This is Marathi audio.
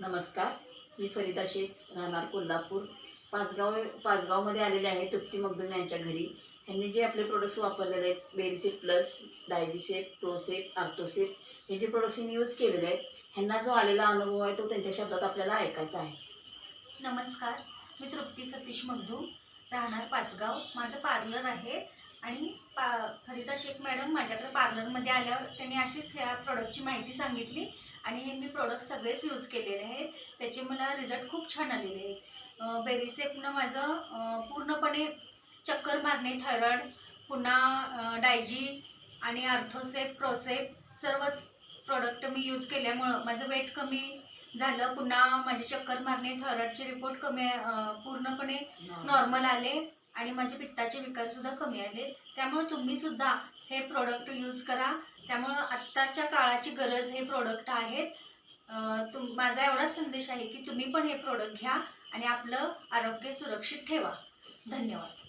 नमस्कार मी फरिदा शेख राहणार कोल्हापूर. पाचगाव पाचगावमध्ये आलेले आहे तृप्ती मगदूम यांच्या घरी. ह्यांनी जे आपले प्रोडक्ट्स वापरलेले आहेत बेरीसेप प्लस डायजीसेप प्रोसेप आर्थोसेप हे जे प्रोडक्ट्स यांनी यूज केलेले आहेत ह्यांना जो आलेला अनुभव आहे तो त्यांच्या शब्दात आपल्याला ऐकायचा आहे. नमस्कार मी तृप्ती सतीश मगदू राहणार पाचगाव. माझं पार्लर आहे आणि पा फरिदा शेख मॅडम माझ्याकडे पार्लरमध्ये आल्यावर त्यांनी अशीच ह्या प्रॉडक्टची माहिती सांगितली आणि हे मी प्रोडक्ट सगळेच यूज केलेले आहेत. त्याचे मला रिझल्ट खूप छान आलेले आहेत. बेरिसेपनं माझं पूर्णपणे चक्कर मारणे थायरॉइड पुन्हा डायजी आणि आर्थोसेप प्रोसेप सर्वच प्रोडक्ट मी यूज केल्यामुळं माझं वेट कमी झालं. पुन्हा माझे चक्कर मारणे थायरॉइडचे रिपोर्ट कमी पूर्णपणे नॉर्मल आले. आणि माझे पित्ताचे विकार सुद्धा कमी आले. त्यामुळे तुम्ही सुद्धा हे प्रोडक्ट यूज करा. त्यामुळं आत्ताच्या काळाची गरज हे प्रोडक्ट आहेत. तुम माझा एवढाच संदेश आहे की तुम्ही पण हे प्रोडक्ट घ्या आणि आपलं आरोग्य सुरक्षित ठेवा. धन्यवाद.